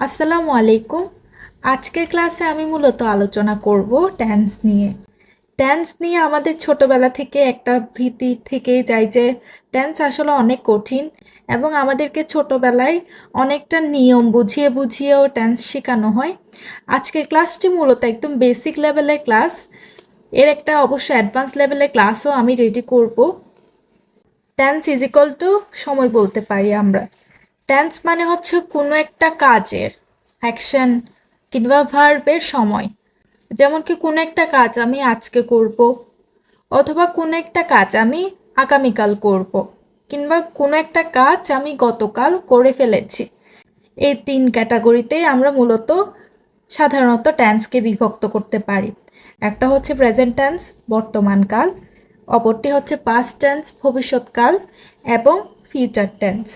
আসসালামু আলাইকুম। আজকের ক্লাসে আমি মূলত আলোচনা করব ট্যান্স নিয়ে। ট্যান্স নিয়ে আমাদের ছোটবেলা থেকে একটা ভীতি থেকেই যায় যে ট্যান্স আসলে অনেক কঠিন এবং আমাদেরকে ছোটবেলায় অনেকটা নিয়ম বুঝিয়ে বুঝিয়েও ট্যান্স শেখানো হয়। আজকের ক্লাসটি মূলত একদম বেসিক লেভেলের ক্লাস এর একটা অবশ্য অ্যাডভান্স লেভেলের ক্লাসও আমি রেডি করব। টেন্স ইজ ইকাল টু সময় বলতে পারি আমরা। টেন্স মানে হচ্ছে কোনো একটা কাজের অ্যাকশন কিংবা ভার্বের সময়। যেমন কি কোনো একটা কাজ আমি আজকে করব অথবা কোনো একটা কাজ আমি আগামীকাল করব কিংবা কোনো একটা কাজ আমি গতকাল করে ফেলেছি। এই তিন ক্যাটাগরিতেই আমরা মূলত সাধারণত টেন্সকে বিভক্ত করতে পারি। একটা হচ্ছে প্রেজেন্ট টেন্স বর্তমানকাল অপরটি হচ্ছে পাস্ট টেন্স ভবিষ্যৎকাল এবং ফিউচার টেন্স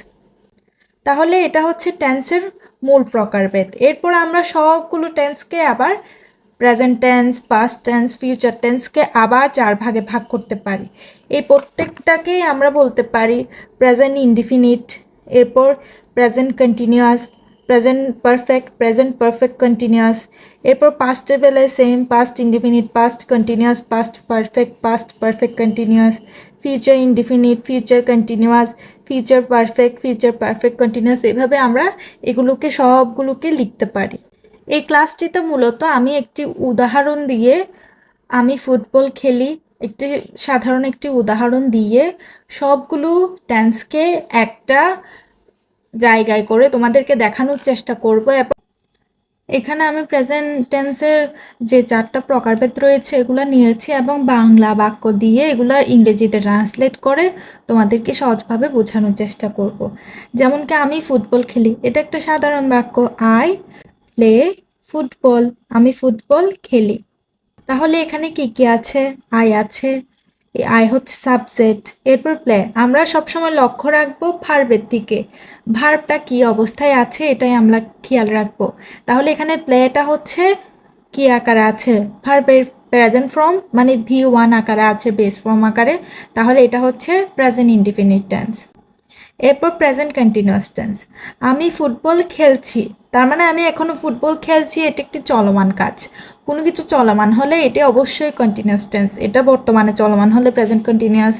তাহলে এটা হচ্ছে টেন্সের মূল প্রকারভেদ। এরপর আমরা সবগুলো টেন্সকে আবার present tense past tense future টেন্সকে আবার চার ভাগে ভাগ করতে পারি। এই প্রত্যেকটাকেই আমরা বলতে পারি প্রেজেন্ট ইনডিফিনিট এরপর present continuous present perfect present perfect continuous এরপর পাস্টের বেলায় same past indefinite past continuous past perfect past perfect continuous future indefinite future continuous future perfect future perfect continuous এভাবে আমরা এগুলোকে, সবগুলোকে লিখতে পারি। এই ক্লাসটিতে মূলত আমি একটি উদাহরণ দিয়ে, আমি ফুটবল খেলি, একটি সাধারণ একটি উদাহরণ দিয়ে সবগুলো টেন্সকে একটা জায়গায় করে তোমাদেরকে দেখানোর চেষ্টা করব। এখানে আমি প্রেজেন্ট টেন্সের যে চারটা প্রকারভেদ রয়েছে, এগুলো নিয়েছি এবং বাংলা বাক্য দিয়ে এগুলো ইংরেজিতে ট্রান্সলেট করে তোমাদেরকে সহজভাবে বোঝানোর চেষ্টা করব। যেমন কি আমি ফুটবল খেলি, এটা একটা সাধারণ বাক্য। আই প্লে ফুটবল, আমি ফুটবল খেলি। তাহলে এখানে কি কি আছে? আই আছে আই হচ্ছে সাবজেক্ট এরপর প্লে আমরা সবসময় লক্ষ্য রাখব ভার্বের দিকে। ভার্বটা কি অবস্থায় আছে এটাই আমরা খেয়াল রাখব। তাহলে এখানে প্লেটা হচ্ছে কি আকারে আছে? ভার্বের প্রেজেন্ট ফর্ম মানে ভি ওয়ান আকারে আছে বেস ফর্ম আকারে। তাহলে এটা হচ্ছে প্রেজেন্ট ইনডিফিনিট টেন্স এরপর প্রেজেন্ট কন্টিনিউয়াস টেন্স আমি ফুটবল খেলছি, তার মানে আমি এখনও ফুটবল খেলছি, এটি একটি চলমান কাজ। কোনো কিছু চলমান হলে এটি অবশ্যই কন্টিনিউয়াস টেন্স এটা বর্তমানে চলমান হলে প্রেজেন্ট কন্টিনিউয়াস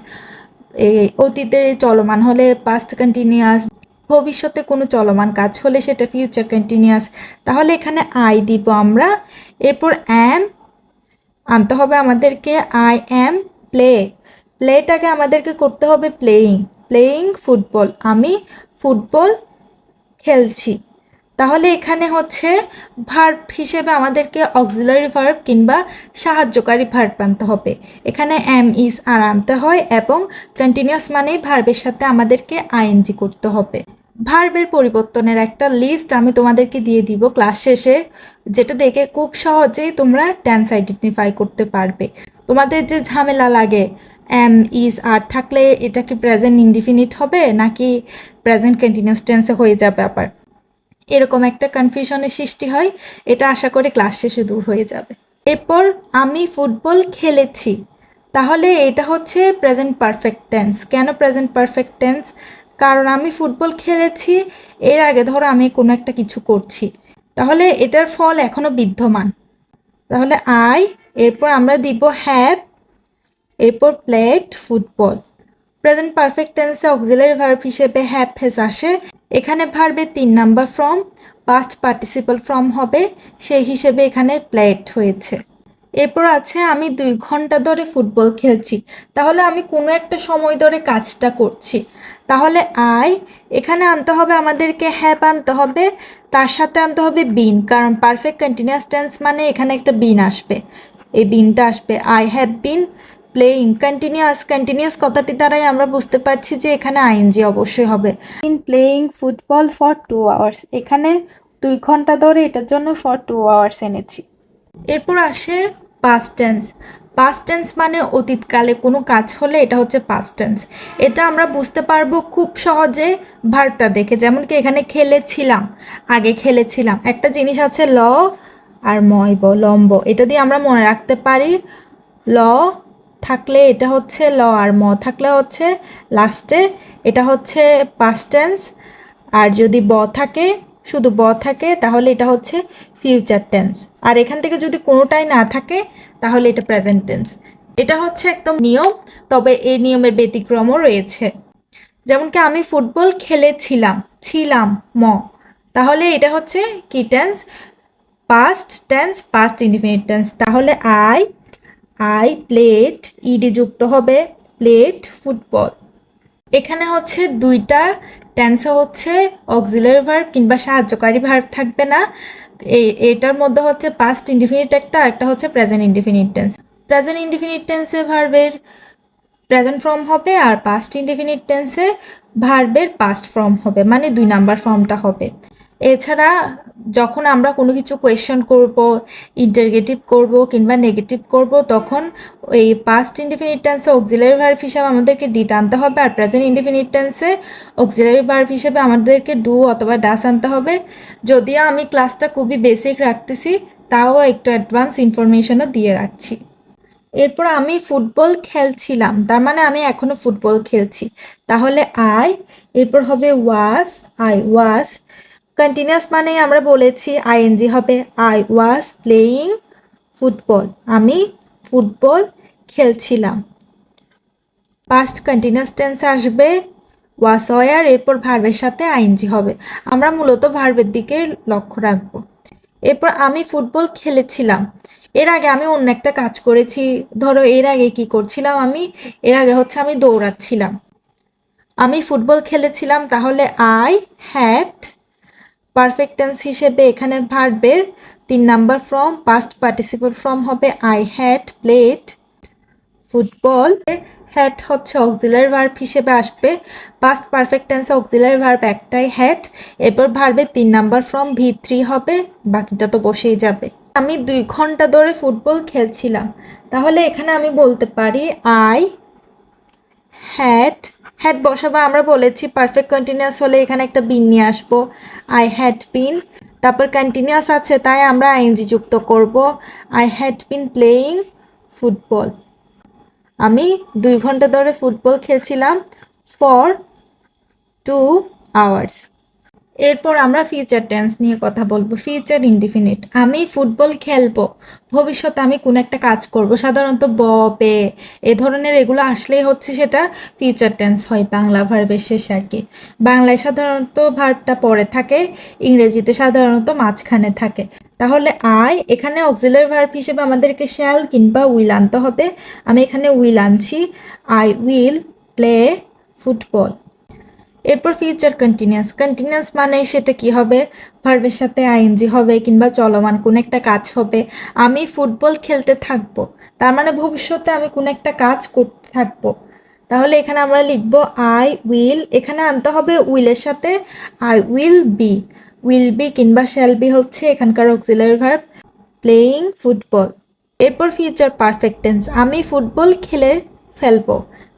এই অতীতে চলমান হলে পাস্ট কন্টিনিউয়াস ভবিষ্যতে কোনো চলমান কাজ হলে সেটা ফিউচার কন্টিনিউয়াস তাহলে এখানে আই দিব আমরা, এরপর অ্যাম আনতে হবে আমাদেরকে আই অ্যাম প্লে প্লেটাকে আমাদেরকে করতে হবে প্লেয়িং প্লেয়িং ফুটবল আমি ফুটবল খেলছি। তাহলে এখানে হচ্ছে ভার্ব হিসেবে আমাদেরকে অক্সিলারি ভার্ব কিংবা সাহায্যকারী ভার্ব আনতে হবে। এখানে এম ইজ আর আনতে হয় এবং কন্টিনিউয়াস মানেই ভার্বের সাথে আমাদেরকে আইএনজি করতে হবে। ভার্বের পরিবর্তনের একটা লিস্ট আমি তোমাদেরকে দিয়ে দিব ক্লাস শেষে, যেটা দেখে খুব সহজেই তোমরা টেন্স আইডেন্টিফাই করতে পারবে। তোমাদের যে ঝামেলা লাগে এম ইজ আর থাকলে এটা কি প্রেজেন্ট ইনডিফিনিট হবে নাকি প্রেজেন্ট কন্টিনিউয়াস টেন্সে হয়ে যাবে আবার? এরকম একটা কনফিউশনের সৃষ্টি হয়, এটা আশা করি ক্লাস শেষে দূর হয়ে যাবে। এরপর আমি ফুটবল খেলেছি, তাহলে এটা হচ্ছে প্রেজেন্ট পারফেক্ট টেন্স কেন প্রেজেন্ট পারফেক্ট টেন্স কারণ আমি ফুটবল খেলেছি, এর আগে ধরো আমি কোনো একটা কিছু করছি, তাহলে এটার ফল এখনও বিদ্যমান। তাহলে আই এরপর আমরা দিব হ্যাভ এরপর প্লেড ফুটবল প্রেজেন্ট পারফেক্ট টেন্সে অক্সিলারি ভার্ব হিসেবে হ্যাপ ফেস আসে। এখানে ভার্বে তিন number form past participle form হবে। সেই হিসেবে এখানে প্লেড হয়েছে। এরপর আছে, আমি দুই ঘণ্টা ধরে ফুটবল খেলছি। তাহলে আমি কোনো একটা সময় ধরে কাজটা করছি। তাহলে আই এখানে আনতে হবে আমাদেরকে হ্যাপ আনতে হবে। তার সাথে আনতে হবে বিন কারণ পারফেক্ট কন্টিনিউয়াস টেন্স মানে এখানে একটা বিন আসবে। এই বিনটা আসবে I have been playing continuous continuous কথাটি দ্বারাই আমরা বুঝতে পারছি যে এখানে আইএনজি অবশ্যই হবে। In playing football for two hours এখানে দুই ঘণ্টা ধরে এটার জন্য ফর টু আওয়ার্স এনেছি। এরপর আসে পাস্ট টেন্স পাস্ট টেন্স মানে অতীতকালে কোনো কাজ হলে এটা হচ্ছে পাস্ট টেন্স এটা আমরা বুঝতে পারব খুব সহজে ভার্বটা দেখে, যেমন কি এখানে খেলেছিলাম, আগে খেলেছিলাম। একটা জিনিস আছে ল আর ময়ব লম্ব। এটা দিয়ে আমরা মনে রাখতে পারি ল থাকলে এটা হচ্ছে ল আর ম থাকলে হচ্ছে লাস্টে, এটা হচ্ছে পাস্ট টেন্স আর যদি ব থাকে, শুধু ব থাকে, তাহলে এটা হচ্ছে ফিউচার টেন্স আর এখান থেকে যদি কোনোটাই না থাকে, তাহলে এটা প্রেজেন্ট টেন্স এটা হচ্ছে একদম নিয়ম, তবে এই নিয়মের ব্যতিক্রমও রয়েছে। যেমন কি আমি ফুটবল খেলেছিলাম, ছিলাম, ম। তাহলে এটা হচ্ছে কি tense past tense past indefinite tense তাহলে আই আই, প্লেট, ইডি যুক্ত হবে, প্লেট, ফুটবল। এখানে হচ্ছে দুইটা টেন্সে হচ্ছে অক্সিলারি ভার্ব কিংবা সাহায্যকারী ভার্ব থাকবে না। এটার মধ্যে হচ্ছে পাস্ট ইনডিফিনিট একটা একটা হচ্ছে present indefinite tense present indefinite টেন্সে ভার্বের প্রেজেন্ট ফর্ম হবে, আর পাস্ট ইনডিফিনিট টেন্সে ভার্বের পাস্ট ফর্ম হবে মানে দুই নাম্বার ফর্মটা হবে। এছাড়া যখন আমরা কোনো কিছু কোয়েশ্চেন করব ইন্টারগেটিভ করব কিংবা নেগেটিভ করব, তখন এই পাস্ট ইনডিফিনিট টেন্সে অক্সিলারি ভার্ব হিসাবে আমাদেরকে ডিট আনতে হবে আর প্রেজেন্ট ইনডিফিনিট টেন্সে অক্সিলারি ভার্ব হিসাবে আমাদেরকে ডু অথবা ডাস আনতে হবে। যদিও আমি ক্লাসটা খুবই বেসিক রাখতেছি, তাও একটু অ্যাডভান্স ইনফরমেশনও দিয়ে রাখছি। এরপর আমি ফুটবল খেলছিলাম, তার মানে আমি এখনও ফুটবল খেলছি। তাহলে আই এরপর হবে ওয়াস আই ওয়াজ কন্টিনিউয়াস মানে আমরা বলেছি আইএনজি হবে আই ওয়াজ প্লেয়িং ফুটবল আমি ফুটবল খেলছিলাম। পাস্ট কন্টিনিউয়াস টেন্স আসবে ওয়াস ওয়ার এরপর ভার্বের সাথে আইএনজি হবে। আমরা মূলত ভার্বের দিকে লক্ষ্য রাখব। এরপর আমি ফুটবল খেলেছিলাম। এর আগে আমি অন্য একটা কাজ করেছি। ধরো এর আগে কি করছিলাম আমি? এর আগে হচ্ছে আমি দৌড়াচ্ছিলাম। আমি ফুটবল খেলেছিলাম, তাহলে আই হ্যাড পারফেক্ট টেন্স হিসেবে এখানে ভার্বের তিন number form past participle form হবে I had played football had হচ্ছে অক্সিলারি ভার্ব হিসেবে আসবে। Past perfect tense auxiliary verb একটাই হ্যাট এরপর ভার্বের তিন নাম্বার ফর্ম ভি থ্রি হবে। বাকিটা তো বসেই যাবে। আমি দুই ঘণ্টা ধরে ফুটবল খেলছিলাম। তাহলে এখানে আমি বলতে পারি আই হ্যাড হ্যাড বসাবো, আমরা বলেছি পারফেক্ট কন্টিনিউয়াস হলে এখানে একটা বিন নিয়ে আসব। আই হ্যাড বিন তারপর কন্টিনিউয়াস আছে, তাই আমরা আইএনজি যুক্ত করব। I had been playing football আমি দুই ঘণ্টা ধরে ফুটবল খেলছিলাম ফর টু আওয়ার্স এরপর আমরা ফিউচার টেন্স নিয়ে কথা বলব। ফিউচার ইনডিফিনিট আমি ফুটবল খেলব। ভবিষ্যতে আমি কোন একটা কাজ করব। সাধারণত ব বে এ ধরনের এগুলো আসলেই হচ্ছে সেটা ফিউচার টেন্স হয় বাংলা ভার্বের শেষে আর কি। বাংলায় সাধারণত ভার্বটা পরে থাকে, ইংরেজিতে সাধারণত মাঝখানে থাকে। তাহলে আই এখানে অক্সিলারি ভার্ব হিসেবে আমাদেরকে শ্যাল কিংবা উইল আনতে হবে। আমি এখানে উইল আনছি। আই উইল প্লে ফুটবল এরপর ফিউচার কন্টিনিউয়াস কন্টিনিউয়াস মানে সেটা কি হবে? ভার্বের সাথে আইএনজি হবে কিংবা চলমান কোনো একটা কাজ হবে। আমি ফুটবল খেলতে থাকব। তার মানে ভবিষ্যতে আমি কোনো একটা কাজ করতে থাকব। তাহলে এখানে আমরা লিখব আই উইল এখানে আনতে হবে উইলের সাথে I will be will be কিংবা শ্যাল বি হচ্ছে এখানকার অক্সিলারি ভার্ব প্লেয়িং ফুটবল এরপর ফিউচার পারফেক্টেন্স আমি ফুটবল খেলে ফেলব।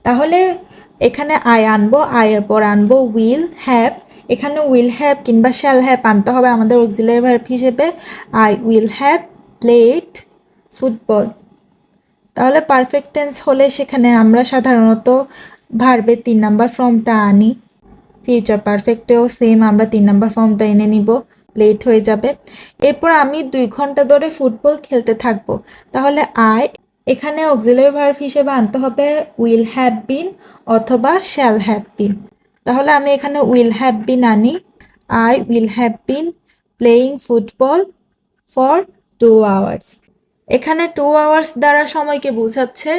তাহলে এখানে আই আনব আয়ের পর আনব উইল হ্যাভ এখানে উইল হ্যাভ কিংবা শ্যাল হ্যাভ আনতে হবে আমাদের অক্সিলারি ভার্ব হিসেবে। I will have played football তাহলে পারফেক্ট টেন্স হলে সেখানে আমরা সাধারণত ভার্বের তিন নাম্বার ফর্মটা আনি। ফিউচার পারফেক্টেও সেম আমরা তিন নাম্বার ফর্মটা এনে নিব। লেট হয়ে যাবে। এরপর আমি দুই ঘণ্টা ধরে ফুটবল খেলতে থাকব। তাহলে আই এখানে অক্সিলারি ভার্ব হিসেবে আনতে হবে উইল হ্যাভ বিন অথবা শ্যাল হ্যাভ বিন তাহলে আমি এখানে উইল হ্যাভ বিন আনি। I will have been playing football for two hours এখানে টু আওয়ার্স দ্বারা সময়কে বোঝাচ্ছে।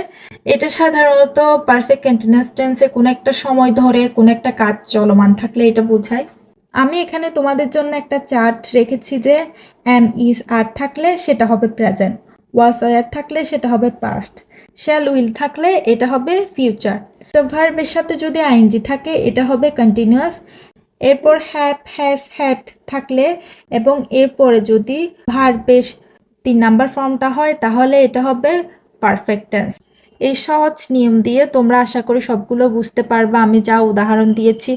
এটা সাধারণত পারফেক্ট কন্টিনিউয়াস টেন্সে কোনো একটা সময় ধরে, কোনো একটা কাজ চলমান থাকলে এটা বোঝায়। আমি এখানে তোমাদের জন্য একটা চার্ট রেখেছি যে এম ইজ আর থাকলে সেটা হবে প্রেজেন্ট ওয়াস ওয়ার থাকলে সেটা হবে পাস্ট শ্যাল উইল থাকলে এটা হবে ফিউচার তো ভার্বের সাথে যদি আইএনজি থাকে এটা হবে কন্টিনিউয়াস এরপর হ্যাপ হ্যাস হ্যাট থাকলে এবং এরপরে যদি ভার্বের তিন নাম্বার ফর্মটা হয় তাহলে এটা হবে পারফেক্ট টেন্স এই সহজ নিয়ম দিয়ে তোমরা আশা করি সবগুলো বুঝতে পারবা। আমি যা উদাহরণ দিয়েছি